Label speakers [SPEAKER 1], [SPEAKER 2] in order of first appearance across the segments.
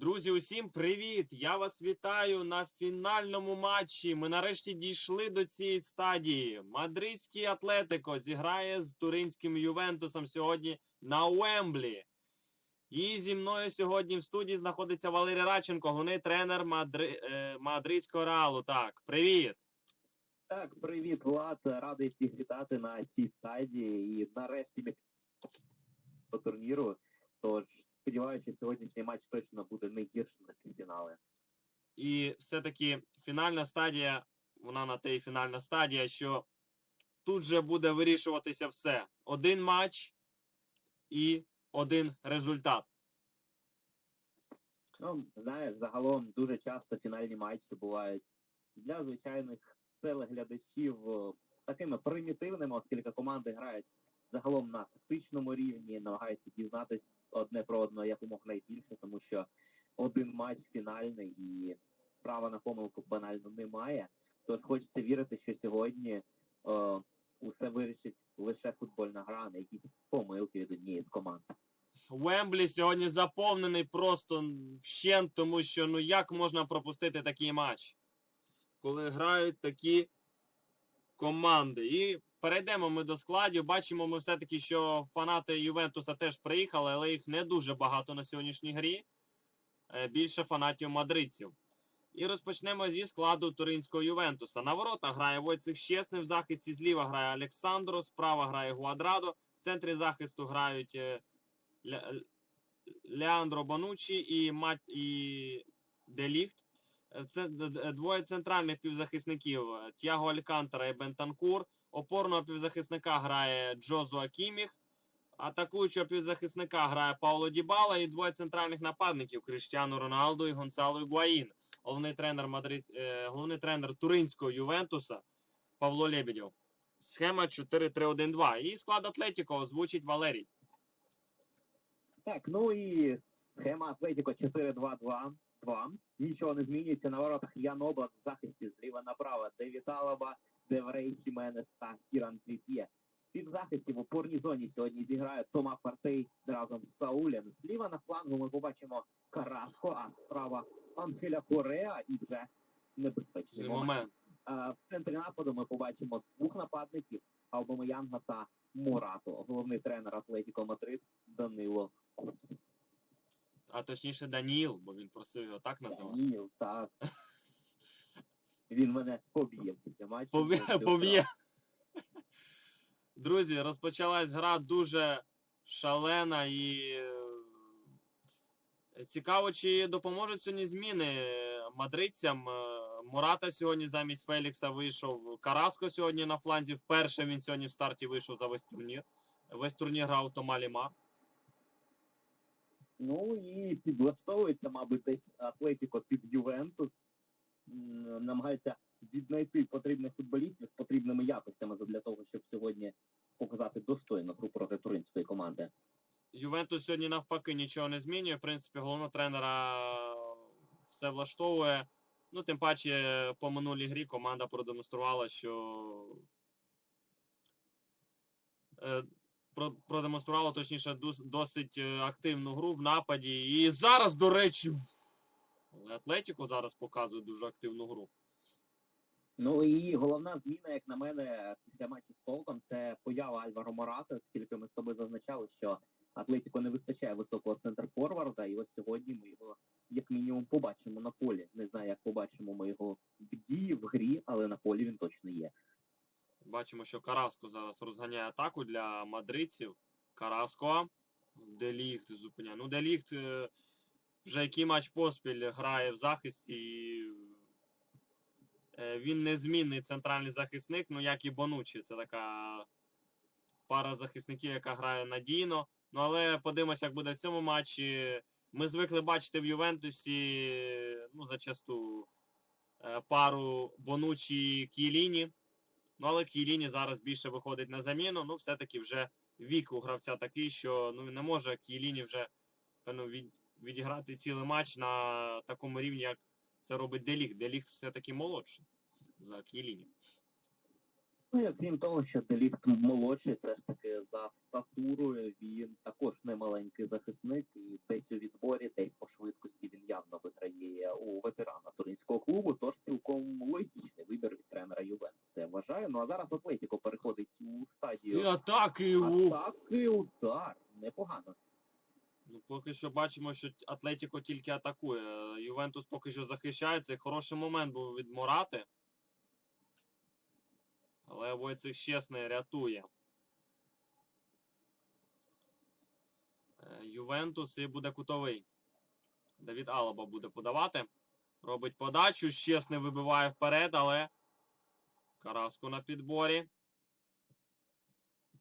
[SPEAKER 1] Друзі, усім привіт! Я вас вітаю на фінальному матчі. Ми нарешті дійшли до цієї стадії. Мадридський Атлетико зіграє з туринським Ювентусом сьогодні на Уемблі. І зі мною сьогодні в студії знаходиться Валерій Радченко, головний тренер Мадри... е, Мадридського реалу. Так, привіт!
[SPEAKER 2] Так, привіт, Влад. Радий всіх вітати на цій стадії. І нарешті ми по турніру. Тож сподіваюся, сьогоднішній матч точно буде не гіршим за півфінали.
[SPEAKER 1] І все-таки фінальна стадія, вона на те і фінальна стадія, що тут же буде вирішуватися все. Один матч і один результат.
[SPEAKER 2] Ну, знаєш, загалом дуже часто фінальні матчі бувають для звичайних телеглядачів такими примітивними, оскільки команди грають загалом на тактичному рівні, намагаються дізнатись одне про одного якомога найбільше, тому що один матч фінальний і права на помилку банально немає. Тож хочеться вірити, що сьогодні е, усе вирішить лише футбольна гра, не якісь помилки від однієї з команд.
[SPEAKER 1] Вемблі сьогодні заповнений просто вщент, тому що ну як можна пропустити такий матч, коли грають такі команди. І перейдемо ми до складів. Бачимо ми все-таки, що фанати Ювентуса теж приїхали, але їх не дуже багато на сьогоднішній грі. Е, Більше фанатів мадридців. І розпочнемо зі складу туринського Ювентуса. На ворота грає Войцех Щесний, в захисті зліва грає Олександро, справа грає Гуадрадо, в центрі захисту грають е, Леандро Банучі і, Мат... і Деліфт. Е, Це двоє центральних півзахисників Тяго Алькантара і Бентанкур. Опорного півзахисника грає Джозуа Кіміх. Атакуючого півзахисника грає Пауло Дібала і двоє центральних нападників Кріштіану Роналду і Гонсало Ігуаїн. Головний тренер Мадрид... е, головний тренер туринського Ювентуса Павло Лебедєв. Схема 4-3-1-2. І склад Атлетіко озвучить Валерій.
[SPEAKER 2] Так, ну і схема Атлетіко 4-2-2. 2. Нічого не змінюється. На воротах Ян Облак в захисті зліва направо. Девід Алаба, Деврей Хіменес та Кіран Тріп'є. Під захисті в опорній зоні сьогодні зіграє Тома Партей разом з Саулем. Зліва на флангу ми побачимо Караско, а справа Анхеля Кореа і вже небезпечний момент.
[SPEAKER 1] Момент.
[SPEAKER 2] А, В центрі нападу ми побачимо двох нападників Аубамеянга та Морато. Головний тренер Атлетіко Мадрид Данило Куц.
[SPEAKER 1] А точніше Даніл, бо він просив його так називати.
[SPEAKER 2] Ніл, так. Він мене поб'є після матчу.
[SPEAKER 1] Поб'є. Друзі, розпочалась гра дуже шалена і е, цікаво, чи допоможуть сьогодні зміни мадридцям. Е, Мурата сьогодні замість Фелікса вийшов. Караско сьогодні на фланзі. Вперше він сьогодні в старті вийшов за весь турнір. Весь турнір грав Томалі Мар.
[SPEAKER 2] Ну і підлаштовується, мабуть, десь Атлетіко під Ювентус. Намагаються віднайти потрібних футболістів з потрібними якостями для того, щоб сьогодні показати достойну гру проти туринської команди.
[SPEAKER 1] Ювентус сьогодні навпаки нічого не змінює. В принципі, головного тренера все влаштовує. Ну, тим паче, по минулій грі команда продемонструвала, що е, про- продемонструвала, точніше, досить е, активну гру в нападі. І зараз, до речі, але Атлетіко зараз показує дуже активну гру.
[SPEAKER 2] Ну і головна зміна, як на мене, після матчу з Толком, це поява Альваро Мората, оскільки ми з тобою зазначали, що Атлетіко не вистачає високого центр-форварда, і ось сьогодні ми його як мінімум побачимо на полі. Не знаю, як побачимо ми його в дії, в грі, але на полі він точно є.
[SPEAKER 1] Бачимо, що Караско зараз розганяє атаку для мадридців. Караско. Деліхт зупиняє. Ну, Деліхт е, вже який матч поспіль грає в захисті. І... е, Він незмінний центральний захисник, ну як і Бонучі. Це така пара захисників, яка грає надійно. Ну, але подивимося, як буде в цьому матчі. Ми звикли бачити в Ювентусі ну, зачасту е, пару Бонучі і Кіеліні. Ну, але Кіеліні зараз більше виходить на заміну. Ну, все-таки вже вік у гравця такий, що ну, не може Кіеліні вже певно, від, відіграти цілий матч на такому рівні, як це робить Деліг. Деліг все-таки молодший за Кіліні.
[SPEAKER 2] Ну, як крім того, що Делікт молодший, все ж таки за статурою він також не маленький захисник, і десь у відборі, десь по швидкості він явно виграє у ветерана туринського клубу. Тож цілком логічний вибір від тренера Ювентуса, я вважаю. Ну а зараз Атлетіко переходить у стадію
[SPEAKER 1] І
[SPEAKER 2] атаки, атаки
[SPEAKER 1] у... Поки що бачимо, що Атлетіко тільки атакує. Ювентус поки що захищається. Хороший момент був від Морати. Але Войцех Щесний рятує. Е, Ювентус і буде кутовий. Давід Алаба буде подавати. Робить подачу. Щесний вибиває вперед, але Караску на підборі.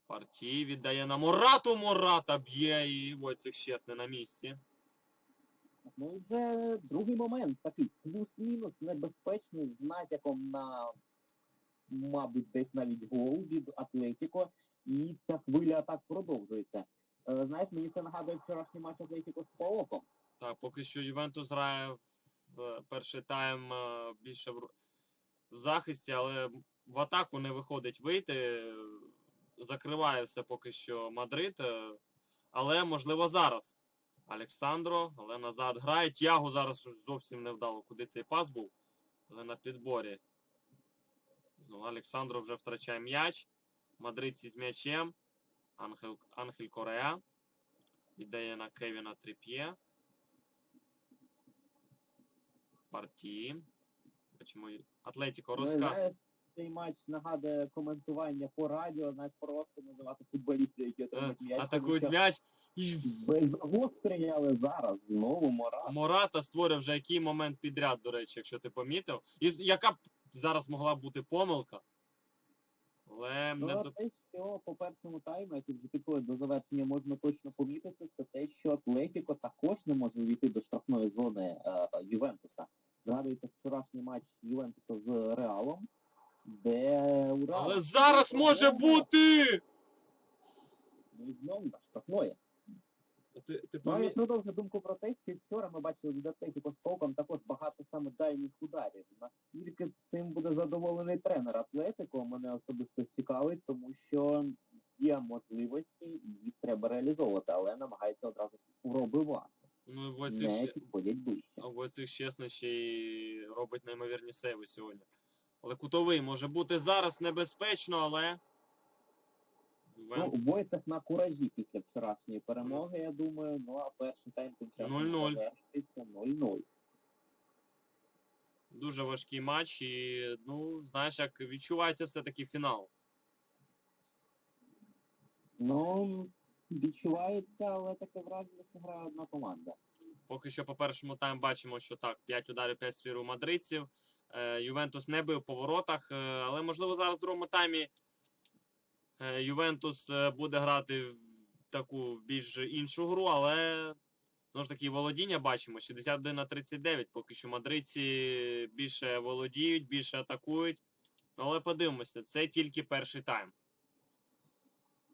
[SPEAKER 1] Партій віддає на Морату. Мората б'є і Войцех Щесний на місці.
[SPEAKER 2] Ну і вже другий момент такий плюс-мінус небезпечний з натяком на, мабуть, десь навіть гол від Атлетіко. І ця хвиля атак продовжується. Е, знаєш, мені це нагадує вчорашній матч Атлетіко з Паоком.
[SPEAKER 1] Так, поки що Ювентус грає в перший тайм е, більше в захисті, але в атаку не виходить вийти. Закриває все поки що Мадрид. е, Але можливо зараз. Олександро, але назад грає. Тягу зараз зовсім не вдало, куди цей пас був. Але на підборі. Знову Олександро вже втрачає м'яч. Мадридці з м'ячем. Ангел, Ангель Корея. Віддає на Кевіна Тріп'є. Партії. Бачимо, Атлетіко
[SPEAKER 2] Ну, і
[SPEAKER 1] розка.
[SPEAKER 2] знаєш, цей матч нагадує коментування по радіо, знаєш, просто називати футболістів, які
[SPEAKER 1] Е,
[SPEAKER 2] отримують м'яч. тому
[SPEAKER 1] Атакують
[SPEAKER 2] що
[SPEAKER 1] м'яч. І
[SPEAKER 2] Без загострення, але зараз знову мора.
[SPEAKER 1] Мората створив вже який момент підряд, до речі, якщо ти помітив. І з- яка б зараз могла бути помилка. Але не до...
[SPEAKER 2] те, що по першому тайму, який вже підходить до завершення, можна точно помітити, це те, що Атлетіко також не може увійти до штрафної зони е, Ювентуса. Згадується вчорашній матч Ювентуса з Реалом, де у Реала...
[SPEAKER 1] Але зараз може бути!
[SPEAKER 2] Ну і знову за штрафної.
[SPEAKER 1] Ти, ти
[SPEAKER 2] Ну, я
[SPEAKER 1] помі...
[SPEAKER 2] продовжу думку про те, що вчора ми бачили від Атлетіко з Пауком також багато саме дальніх ударів. Наскільки цим буде задоволений тренер Атлетико, мене особисто цікавить, тому що є можливості, і їх треба реалізовувати, але намагається одразу пробивати.
[SPEAKER 1] Ну, Войцех,
[SPEAKER 2] Не
[SPEAKER 1] ще...
[SPEAKER 2] підходять ближче.
[SPEAKER 1] Войцех чесно ще й робить неймовірні сейви сьогодні. Але кутовий може бути зараз небезпечно, але.
[SPEAKER 2] Ну, у бойцях на куражі після вчорашньої перемоги, я думаю. Ну а перший тайм тим часом
[SPEAKER 1] 0-0.
[SPEAKER 2] завершиться 0-0.
[SPEAKER 1] Дуже важкий матч, і, ну, знаєш, як відчувається все-таки фінал.
[SPEAKER 2] Ну, відчувається, але таке враження, що грає одна команда.
[SPEAKER 1] Поки що по першому тайм бачимо, що так, 5 ударів, 5 сфір у мадридців. Е, Ювентус не бив по воротах, е, але можливо зараз в другому таймі е, Ювентус буде грати в таку більш іншу гру, але знову ж таки володіння бачимо 61 на 39. Поки що мадридці більше володіють, більше атакують. Але подивимося, це тільки перший тайм.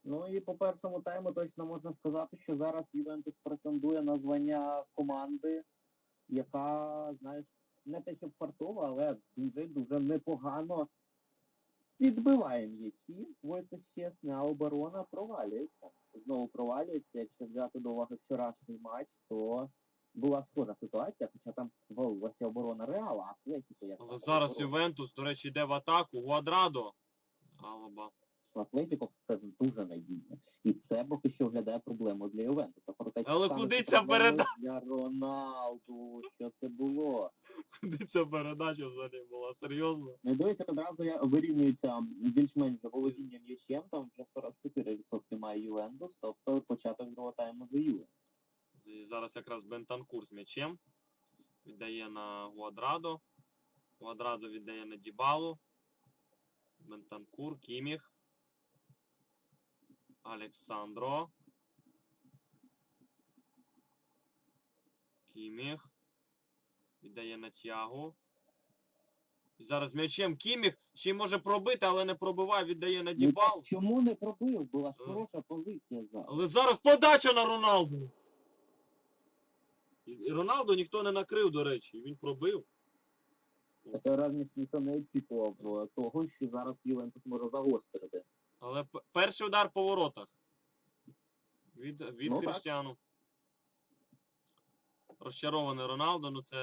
[SPEAKER 2] Ну і по першому тайму точно можна сказати, що зараз Ювентус претендує на звання команди, яка, знаєш, не те, щоб фартова, але дуже-дуже непогано підбиває м'ячі, Войцех чесне, а оборона провалюється. Знову провалюється. Якщо взяти до уваги вчорашній матч, то була схожа ситуація, хоча там валилася оборона Реала, а Атлетіко як
[SPEAKER 1] Але зараз Ювентус, до речі, йде в атаку. Гуадрадо. Алаба.
[SPEAKER 2] Атлетіко все дуже надійне. І це поки що виглядає проблемою для Ювентуса. Проте,
[SPEAKER 1] Але куди ця передача?
[SPEAKER 2] Для Роналду, що це було?
[SPEAKER 1] Куди ця передача взагалі була? Серйозно?
[SPEAKER 2] Не дивися, одразу я вирівнюється більш-менш за володіння м'ячем, там вже 44% має Ювентус, тобто початок другого тайму за Юве.
[SPEAKER 1] І зараз якраз Бентанкур з м'ячем. Віддає на Гуадрадо. Гуадрадо віддає на Дібалу. Бентанкур, Кіміх. Олександро. Кіміх. Віддає на Тягу. І зараз м'ячем Кіміх ще й може пробити, але не пробиває, віддає на
[SPEAKER 2] Ну, чому не пробив? Була ж
[SPEAKER 1] Е.
[SPEAKER 2] хороша позиція зараз.
[SPEAKER 1] Але зараз подача на Роналду. І і Роналду ніхто не накрив, до речі, і він пробив.
[SPEAKER 2] Враження, що ніхто не очікував е, того, що зараз Ювентус може загострити.
[SPEAKER 1] Але перший удар по воротах. Від, від
[SPEAKER 2] Ну.
[SPEAKER 1] Кріштіану. Розчарований Роналдо, ну це,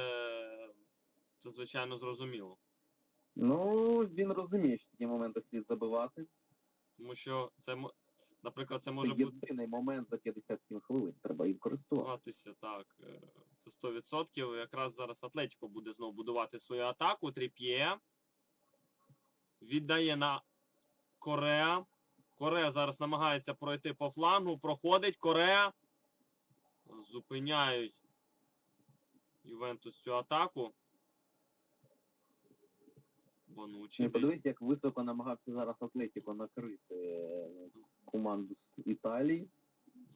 [SPEAKER 1] це звичайно зрозуміло.
[SPEAKER 2] Ну, він розуміє, що такі моменти слід забивати.
[SPEAKER 1] Тому що це, наприклад, це може
[SPEAKER 2] Це
[SPEAKER 1] бути.
[SPEAKER 2] єдиний момент за 57 хвилин. Треба їм користуватися.
[SPEAKER 1] Так. е, Це 100%. Якраз зараз Атлетіко буде знову будувати свою атаку. Тріп'є. Віддає на Кореа. Корея зараз намагається пройти по флангу. Проходить Корея. Зупиняють Ювентус цю атаку. Бонучі.
[SPEAKER 2] Ну, подивись, як високо намагався зараз Атлетіко накрити е, команду з Італії,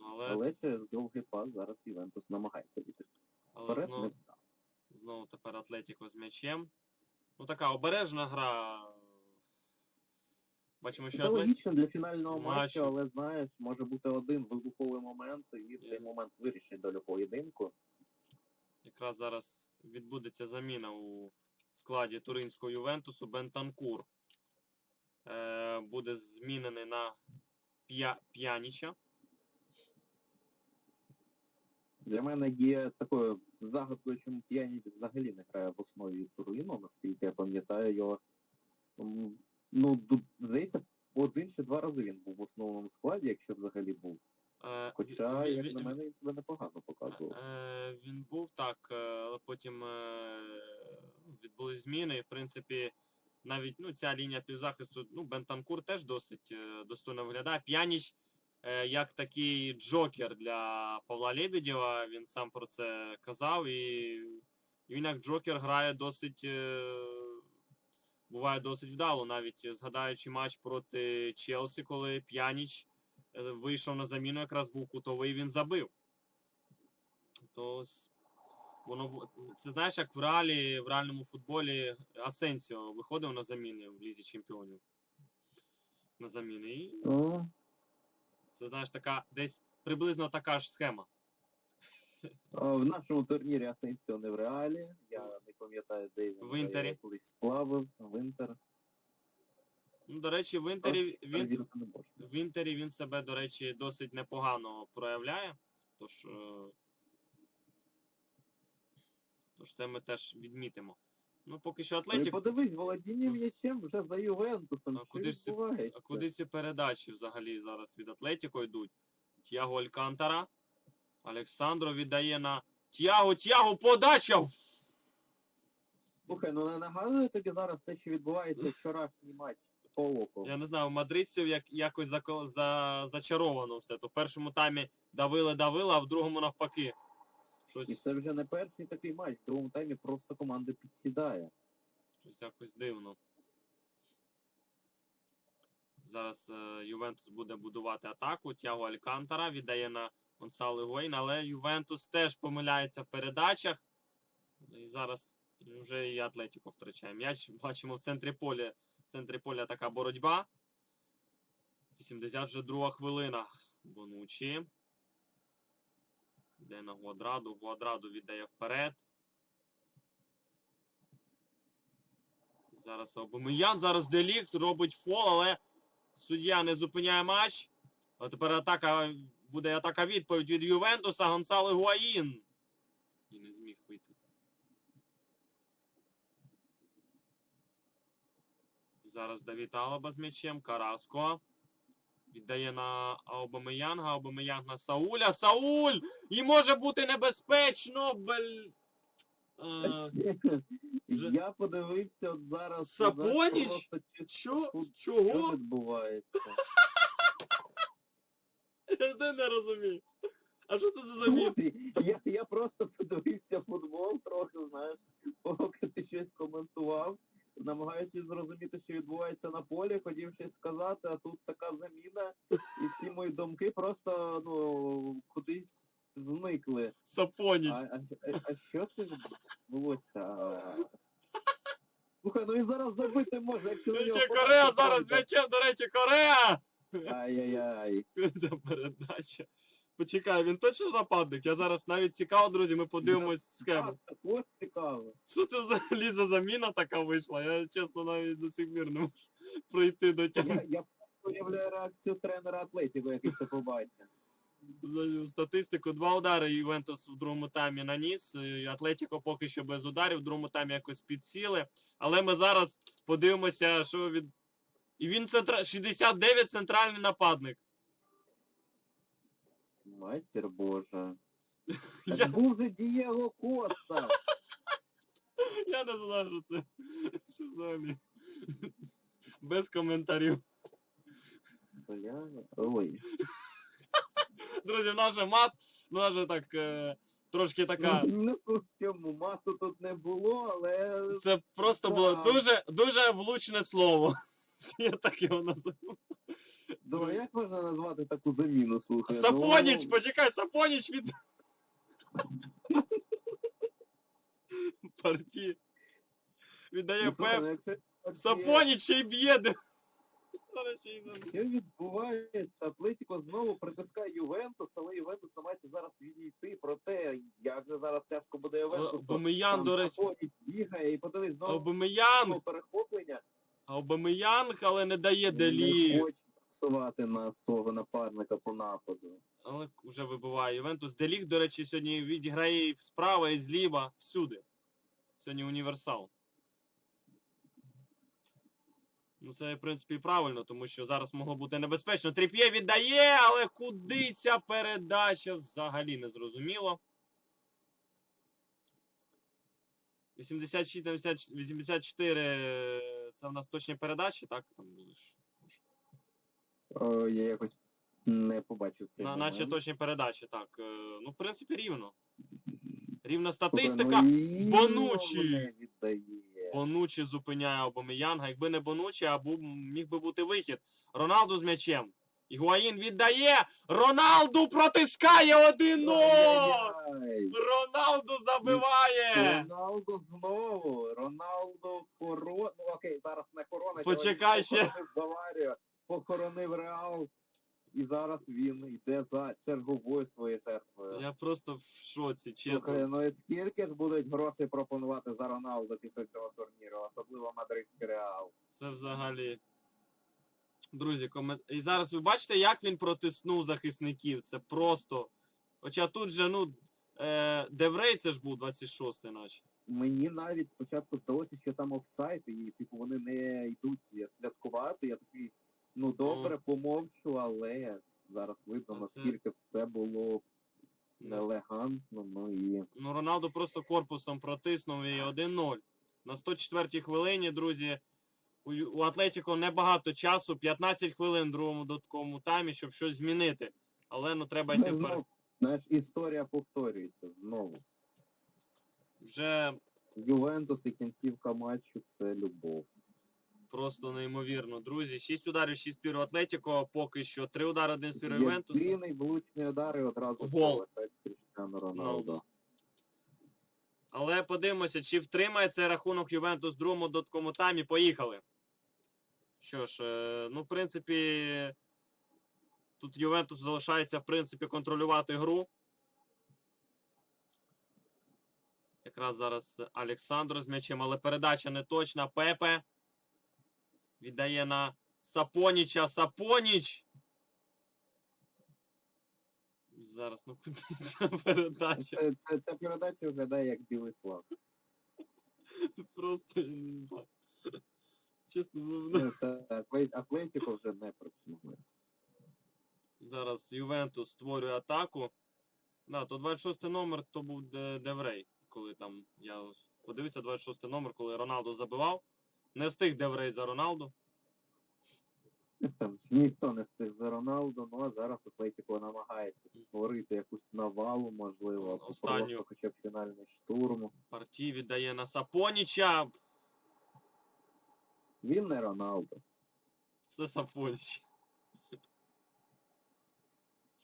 [SPEAKER 1] Але,
[SPEAKER 2] але через довгий пас зараз Ювентус намагається піти
[SPEAKER 1] але знову, Знову тепер Атлетіко з м'ячем. Ну така обережна гра. Бачимо, що
[SPEAKER 2] Це
[SPEAKER 1] Атлетіко.
[SPEAKER 2] логічно для фінального
[SPEAKER 1] Матчу.
[SPEAKER 2] матчу, але знаєш, може бути один вибуховий момент, і цей момент вирішить долю поєдинку.
[SPEAKER 1] Якраз зараз відбудеться заміна у складі туринського Ювентусу. Бентанкур е, буде змінений на П'я... П'яніча.
[SPEAKER 2] Для мене є такою загадкою, чому П'яніч взагалі не грає в основі Турину, наскільки я пам'ятаю його. м, Ну, здається, один чи два рази він був в основному складі, якщо взагалі був.
[SPEAKER 1] Е,
[SPEAKER 2] Хоча,
[SPEAKER 1] він-
[SPEAKER 2] як
[SPEAKER 1] він-
[SPEAKER 2] на мене, він себе непогано показував.
[SPEAKER 1] Е, він був так, е, але потім відбулись зміни. І, в принципі, навіть ну, ця лінія півзахисту, ну, Бентанкур теж досить достойно виглядає. П'яніч як такий джокер для Павла Лебедєва, він сам про це казав, і, і він як джокер грає досить. Е, буває досить вдало, навіть е, згадаючи матч проти Челсі, коли П'яніч е, вийшов на заміну, якраз був кутовий, він забив. То воно це знаєш, як в реалі, в реальному футболі Асенсіо виходив на заміни в Лізі Чемпіонів. На заміни. І
[SPEAKER 2] Ну,
[SPEAKER 1] це знаєш така десь приблизно така ж схема.
[SPEAKER 2] в нашому турнірі Асенсіо не в реалі. Я пам'ятаю, де він.
[SPEAKER 1] В
[SPEAKER 2] але я
[SPEAKER 1] Інтері.
[SPEAKER 2] колись сплавив в Інтер.
[SPEAKER 1] Ну, до речі, в Інтері він,
[SPEAKER 2] Перевірити не можна.
[SPEAKER 1] в Інтері він себе, до речі, досить непогано проявляє. Тож, е, тож це ми теж відмітимо. Ну, поки що
[SPEAKER 2] Ну, і
[SPEAKER 1] Атлетік.
[SPEAKER 2] подивись, володіння м'ячем вже за Ювентусом.
[SPEAKER 1] А
[SPEAKER 2] Що
[SPEAKER 1] куди ж це-
[SPEAKER 2] відбувається?
[SPEAKER 1] А куди ці передачі взагалі зараз від Атлетіко йдуть? Тяго Алькантара. Олександро віддає на Тяго, Тяго, подача!
[SPEAKER 2] Слухай, ну не нагадує тобі зараз те, що відбувається вчорашній матч з Полоком.
[SPEAKER 1] Я не знаю, мадридців як, якось зако- за, зачаровано все. То в першому таймі давили, давили, а в другому навпаки.
[SPEAKER 2] І це вже не перший такий матч. В другому таймі просто команда підсідає.
[SPEAKER 1] щось якось дивно. Зараз е, Ювентус буде будувати атаку. Тяго Алькантара віддає на Гонсало Гуейн, але Ювентус теж помиляється в передачах. І зараз вже і Атлетіко втрачає м'яч. Бачимо в центрі поля. В центрі поля така боротьба. 82 хвилина. Бонучі. Йде на Гуадраду. Гуадраду віддає вперед. Зараз Обомиян, зараз Делікт робить фол, але суддя не зупиняє матч. А тепер атака буде атака відповідь від Ювентуса Гонсало Гуаїн. І не зміг вийти. Зараз Давід Алаба з м'ячем. Караско. Віддає на Аубамеянга. Аубамеянг на Сауля. Сауль! І може бути небезпечно! Бель... Е,
[SPEAKER 2] Я подивився от зараз.
[SPEAKER 1] Сапоніч?
[SPEAKER 2] знаєш, просто чисто,
[SPEAKER 1] Що?
[SPEAKER 2] Що
[SPEAKER 1] Чого?
[SPEAKER 2] відбувається?
[SPEAKER 1] Я не розумію. А що це за?
[SPEAKER 2] Слухай, Я, я просто подивився футбол трохи, знаєш, поки ти щось коментував, намагаючись зрозуміти, що відбувається на полі, хотів щось сказати, а тут така заміна, і всі мої думки просто ну, кудись зникли.
[SPEAKER 1] Сапоніч.
[SPEAKER 2] а, а, а що це відбулося? Слухай, ну він зараз забити може, якщо
[SPEAKER 1] Ну, ще Корея зараз м'ячем, до речі, Корея!
[SPEAKER 2] Ай-яй-яй.
[SPEAKER 1] Це передача. Почекай, він точно нападник? Я зараз навіть цікаво, друзі, ми подивимось схему.
[SPEAKER 2] Так, ось цікаво.
[SPEAKER 1] Що це взагалі за заміна така вийшла? Я чесно навіть до сих пір не можу прийти до тями.
[SPEAKER 2] Я, я уявляю реакцію тренера Атлетіко, який це побачив.
[SPEAKER 1] статистику. Два удари Ювентус в другому таймі наніс. і Атлетіко поки що без ударів, в другому таймі якось підсіли. Але ми зараз подивимося, що від. І він центра... 69 центральний нападник.
[SPEAKER 2] Матір Божа.
[SPEAKER 1] Я,
[SPEAKER 2] був же Дієго Коста.
[SPEAKER 1] я не знаю, що це. Це взагалі. Без коментарів.
[SPEAKER 2] Бля. Ой.
[SPEAKER 1] Друзі, в нас же мат, ну наш же так е, трошки така.
[SPEAKER 2] Ну, в цьому мату тут не було, але
[SPEAKER 1] Це просто було дуже дуже влучне слово. Я так його називаю.
[SPEAKER 2] Ну, як можна назвати таку заміну, слухай?
[SPEAKER 1] Сапоніч,
[SPEAKER 2] Ну,
[SPEAKER 1] почекай, Сапоніч від. Парті. Віддає
[SPEAKER 2] ну,
[SPEAKER 1] Пеп.
[SPEAKER 2] ну,
[SPEAKER 1] Сапоніч ще й б'є.
[SPEAKER 2] Що відбувається? Атлетіко знову притискає Ювентус, але Ювентус намагається зараз відійти. Проте, як же зараз тяжко буде Ювентусу.
[SPEAKER 1] Обамеян,
[SPEAKER 2] Там
[SPEAKER 1] до речі.
[SPEAKER 2] Сапоніч бігає і подивись, знову
[SPEAKER 1] Обамеянг,
[SPEAKER 2] перехоплення.
[SPEAKER 1] Обамеянг, але не дає
[SPEAKER 2] Не хоче працювати на свого напарника по нападу.
[SPEAKER 1] Але вже вибиває Ювентус. Деліг, до речі, сьогодні відіграє і справа, і зліва, всюди. Сьогодні універсал. Ну, це, в принципі, правильно, тому що зараз могло бути небезпечно. Тріп'є віддає, але куди ця передача взагалі не зрозуміло. 86 на 80 84 це в нас точні передачі, так? Там були.
[SPEAKER 2] О, я якось не побачив цей
[SPEAKER 1] На,
[SPEAKER 2] момент.
[SPEAKER 1] наче точні передачі, так. Е, Ну, в принципі, рівно. Рівна статистика.
[SPEAKER 2] ну, і
[SPEAKER 1] Бонучі.
[SPEAKER 2] не віддає.
[SPEAKER 1] Бонучі зупиняє Обамеянга. Якби не Бонучі, а був, міг би бути вихід. Роналду з м'ячем. Ігуаїн віддає. Роналду протискає 1-0!
[SPEAKER 2] Ай-яй-яй.
[SPEAKER 1] Роналду забиває!
[SPEAKER 2] Роналду знову. Роналду корона. Ну окей, зараз не корона.
[SPEAKER 1] Почекай ще.
[SPEAKER 2] Баварію, похоронив Реал. І зараз він йде за черговою своєю жертвою.
[SPEAKER 1] Я просто в шоці,
[SPEAKER 2] Слухай,
[SPEAKER 1] чесно.
[SPEAKER 2] ну і скільки ж будуть грошей пропонувати за Роналду після цього турніру, особливо мадридський Реал.
[SPEAKER 1] Це взагалі. Друзі, комент... І зараз ви бачите, як він протиснув захисників. Це просто. Хоча тут же, ну, е, Деврей це ж був 26-й, наче.
[SPEAKER 2] Мені навіть спочатку здалося, що там офсайд, і типу вони не йдуть святкувати. Я такий, ну добре, помовчу, але зараз видно,
[SPEAKER 1] А це-
[SPEAKER 2] наскільки все було неелегантно, ну і
[SPEAKER 1] Ну, Роналду просто корпусом протиснув і 1-0. На 104-й хвилині, друзі, у, Ю- у Атлетіко небагато часу, 15 хвилин в другому додатковому таймі, щоб щось змінити. Але ну треба йти
[SPEAKER 2] ну,
[SPEAKER 1] вперед.
[SPEAKER 2] знов, знаєш, історія повторюється знову.
[SPEAKER 1] Вже
[SPEAKER 2] Ювентус і кінцівка матчу це любов.
[SPEAKER 1] Просто неймовірно. Друзі, 6 ударів, 6 спір у Атлетіко, поки що 3 удари, 1 спір у Ювентуса.
[SPEAKER 2] Єдиний влучний удар і одразу
[SPEAKER 1] Гол.
[SPEAKER 2] Роналду.
[SPEAKER 1] Роналду. Але подивимося, чи втримає цей рахунок Ювентус в другому додатковому таймі. Поїхали. Що ж, е, ну, в принципі, тут Ювентус залишається, в принципі, контролювати гру. Якраз зараз Олександр з м'ячем, але передача не точна. Пепе віддає на Сапоніча. Сапоніч! Зараз, ну куди ця передача?
[SPEAKER 2] Це, це, ця передача виглядає як білий флаг.
[SPEAKER 1] Просто я не знаю. Чесно, ну,
[SPEAKER 2] Ну, це Атле- Атлетіко вже не працює.
[SPEAKER 1] зараз Ювентус створює атаку. Да, то 26 номер то був Деврей, коли там я подивився 26 номер, коли Роналду забивав. Не встиг Деврей за Роналду.
[SPEAKER 2] Там ніхто не встиг за Роналду, ну а зараз Атлетіко намагається створити якусь навалу, можливо, або
[SPEAKER 1] Останню.
[SPEAKER 2] просто хоча б фінальний штурм.
[SPEAKER 1] Партій віддає на Сапоніча.
[SPEAKER 2] Він не Роналду.
[SPEAKER 1] Це Сапоніч.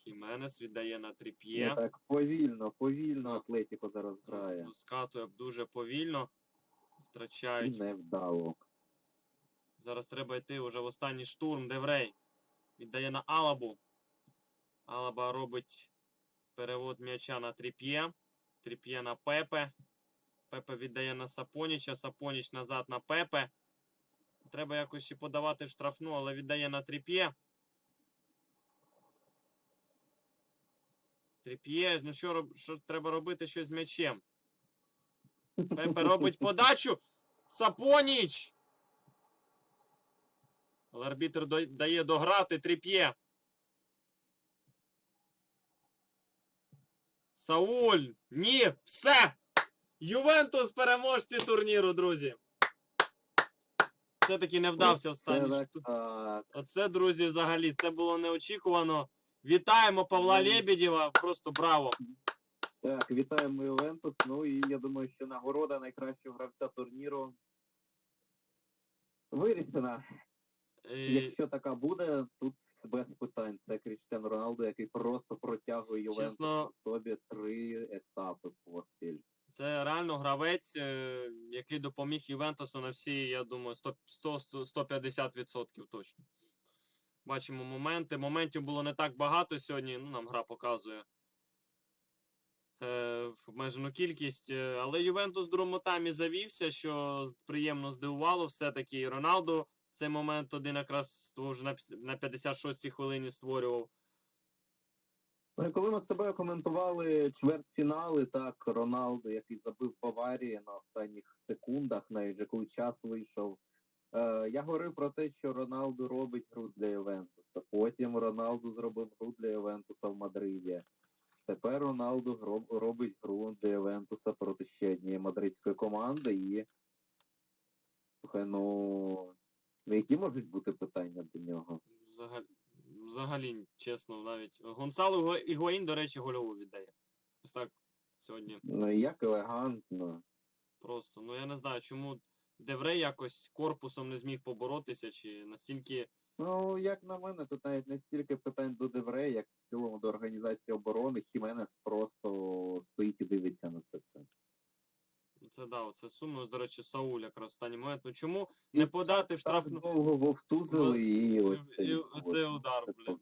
[SPEAKER 1] Хіменес віддає на
[SPEAKER 2] Ну,
[SPEAKER 1] Тріп'є.
[SPEAKER 2] так повільно, повільно Атлетіко зараз грає.
[SPEAKER 1] Скатує дуже повільно.
[SPEAKER 2] І
[SPEAKER 1] Втрачають
[SPEAKER 2] невдало.
[SPEAKER 1] Зараз треба йти вже в останній штурм. Деврей. Віддає на Алабу. Алаба робить перевод м'яча на Тріп'є. Тріп'є на Пепе. Пепе віддає на Сапоніча. Сапоніч назад на Пепе. Треба якось ще подавати в штрафну, але віддає на Тріп'є. Тріп'є, ну що, роб- що треба робити щось з м'ячем? Пепе робить подачу. Сапоніч! Але арбітр дає дограти Тріп'є. Сауль! Ні! Все! Ювентус переможці турніру, друзі! Все-таки не вдався останній. Оце, друзі, взагалі, це було неочікувано. Вітаємо Павла. Лебедєва, просто браво.
[SPEAKER 2] Так, вітаємо Ювентус. Ну і я думаю, що нагорода найкращого гравця турніру вирішена.
[SPEAKER 1] Е,
[SPEAKER 2] Якщо така буде, тут без питань. Це Кріштіану Роналду, який просто протягує Ювентус
[SPEAKER 1] Чесно-
[SPEAKER 2] на собі три етапи поспіль.
[SPEAKER 1] Це реально гравець, е, який допоміг Ювентусу на всі, я думаю, 100, 100, 100 150% точно. Бачимо моменти. Моментів було не так багато сьогодні, ну, нам гра показує. Е, обмежену кількість. е, Але Ювентус другому таймі завівся, що приємно здивувало. Все-таки Роналду цей момент один якраз вже на 56-й хвилині створював.
[SPEAKER 2] Ну, коли ми з тобою коментували чвертьфінали, так, Роналду, який забив Баварії на останніх секундах, навіть вже коли час вийшов. Е, я говорив про те, що Роналду робить гру для Ювентуса. Потім Роналду зробив гру для Ювентуса в Мадриді. Тепер Роналду робить гру для Ювентуса проти ще однієї мадридської команди і. Слухай, ну. ну, Які можуть бути питання до нього?
[SPEAKER 1] Взагалі, взагалі, чесно, навіть. Гонсало Ігуаїн, до речі, гольову віддає. Ось так сьогодні.
[SPEAKER 2] Ну як елегантно.
[SPEAKER 1] Просто. Ну я не знаю, чому Деврей якось корпусом не зміг поборотися, чи настільки.
[SPEAKER 2] Ну, як на мене, тут навіть не стільки питань до Девре, як в цілому до організації оборони. Хіменес просто стоїть і дивиться на це все.
[SPEAKER 1] Це да, це сумно. До речі, Сауль якраз останній момент. Ну чому не подати в штрафну.
[SPEAKER 2] довго вовтузили і ось цей,
[SPEAKER 1] оцей удар, блін.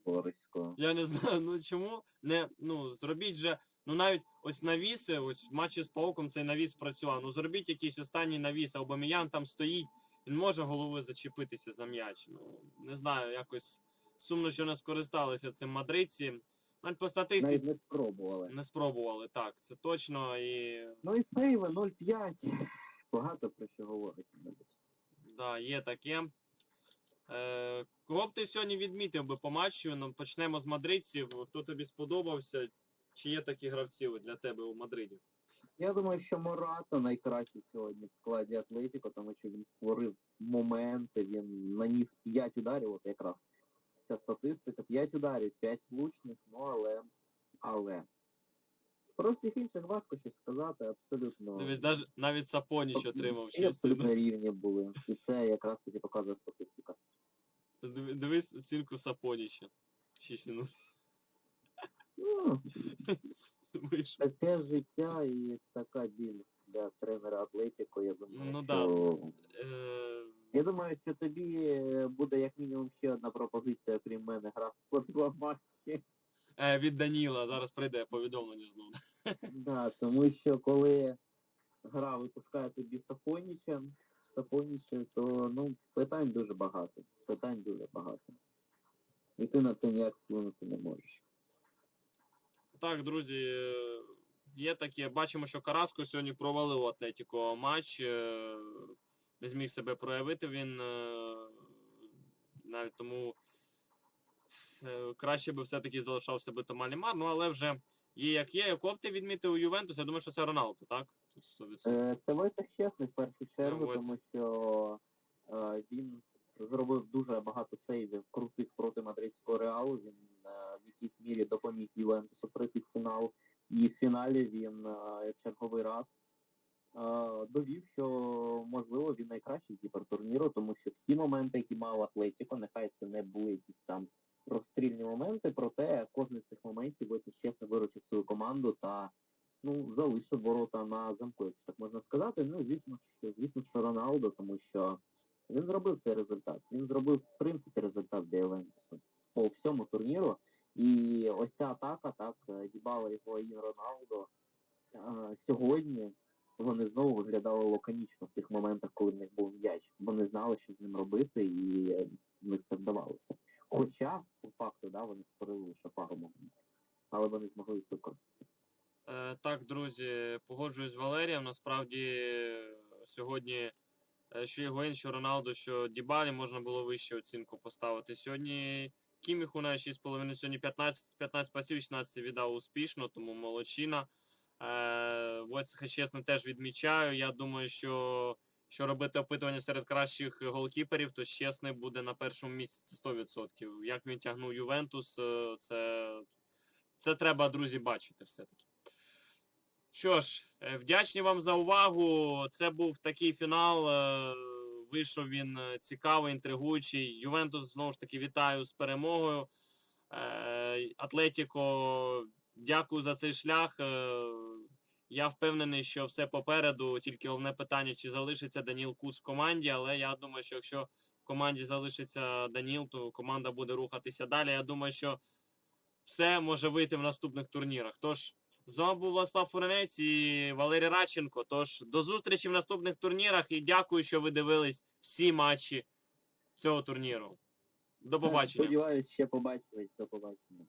[SPEAKER 1] Я не знаю, ну чому не ну зробіть же, ну навіть ось навіси, ось в матчі з Пауком цей навіс працював. Ну зробіть якийсь останній навіс, Аубамеян там стоїть, він може головою зачепитися за м'яч. Ну не знаю, якось сумно, що не скористалися цим мадридці. Навіть по статистиці
[SPEAKER 2] Навіть не спробували.
[SPEAKER 1] не спробували, так, це точно і
[SPEAKER 2] Ну і сейви 0-5. Багато про що говорить, мабуть.
[SPEAKER 1] да, є таке. Е, кого б ти сьогодні відмітив би по матчу? Ну, почнемо з мадридців. Хто тобі сподобався? Чи є такі гравці для тебе у Мадриді?
[SPEAKER 2] Я думаю, що Мората найкращий сьогодні в складі Атлетіко, тому що він створив моменти, він наніс 5 ударів, от якраз ця статистика, 5 ударів, 5 влучних, ну але, але. Про всіх інших важко щось сказати, абсолютно.
[SPEAKER 1] Дивись, навіть, навіть Сапоніч отримав 6
[SPEAKER 2] абсолютно рівні були. І це якраз таки показує статистика.
[SPEAKER 1] Диви- Дивись оцінку Сапоніча. 6 ну. Вийшов.
[SPEAKER 2] таке життя і така біль для тренера Атлетіко, я думаю,
[SPEAKER 1] Ну
[SPEAKER 2] що...
[SPEAKER 1] да. Е,
[SPEAKER 2] Я думаю, що тобі е, буде як мінімум ще одна пропозиція, крім мене, грати по два матчі.
[SPEAKER 1] е, від Даніла зараз прийде повідомлення знову.
[SPEAKER 2] Да, тому що коли гра випускає тобі Сафоніча, Сафоніча, то ну, питань дуже багато. Питань дуже багато. І ти на це ніяк вплинути не можеш.
[SPEAKER 1] Так, друзі, е, є таке. Бачимо, що Караско сьогодні провалив Атлетіко матч. е, Не зміг себе проявити він. е, Навіть тому краще би все-таки залишався би Тома Лімар. Ну, але вже є як є. Якого б ти відмітив у Ювентус? Я думаю, що це Роналду, так? Тут 100%.
[SPEAKER 2] Е, Це Войцех чесний в першу чергу, тому що він зробив дуже багато сейвів крутих проти мадридського реалу. Він в якійсь мірі допоміг Ювентусу пройти в фінал. І в фіналі він е, черговий раз е, довів, що можливо він найкращий кіпер турніру, тому що всі моменти, які мав Атлетіко, нехай це не були якісь там розстрільні моменти, проте кожен з цих моментів Войцех чесно виручив свою команду та ну, залишив ворота на замку, якщо так можна сказати. Ну, звісно, що звісно, що Роналдо, тому що він зробив цей результат. Він зробив, в принципі, результат для Ювентусу по всьому турніру. І ось ця атака, так, е, Дібала і Гуаїн Роналдо, е, сьогодні вони знову виглядали лаконічно в тих моментах, коли в них був м'яч. Вони знали, що з ним робити, і е, в них це вдавалося. Хоча, по факту, да, вони створили лише пару моментів. але вони змогли їх використати.
[SPEAKER 1] Е, так, друзі, погоджуюсь з Валерієм. Насправді сьогодні що Єгоїн, що Роналду, що Дібалі можна було вищу оцінку поставити. Сьогодні Кіміху на 6,5, сьогодні 15, 15 пасів, 16 віддав успішно, тому молодчина. Е, Войцеха чесно теж відмічаю. Я думаю, що що робити опитування серед кращих голкіперів, то чесний буде на першому місці 100%. Як він тягнув Ювентус, е, це, це треба, друзі, бачити все-таки. Що ж, е, вдячні вам за увагу. Це був такий фінал. Вийшов він е, цікавий, інтригуючий. Ювентус знову ж таки вітаю з перемогою. Е, Атлетіко, дякую за цей шлях. Е, Я впевнений, що все попереду. Тільки головне питання, чи залишиться Даніл Кус в команді. Але я думаю, що якщо в команді залишиться Даніл, то команда буде рухатися далі. Я думаю, що все може вийти в наступних турнірах. Тож. З вами був Владислав Фуренець і Валерій Радченко. Тож до зустрічі в наступних турнірах і дякую, що ви дивились всі матчі цього турніру. До побачення.
[SPEAKER 2] Сподіваюсь, ще побачились. До побачення.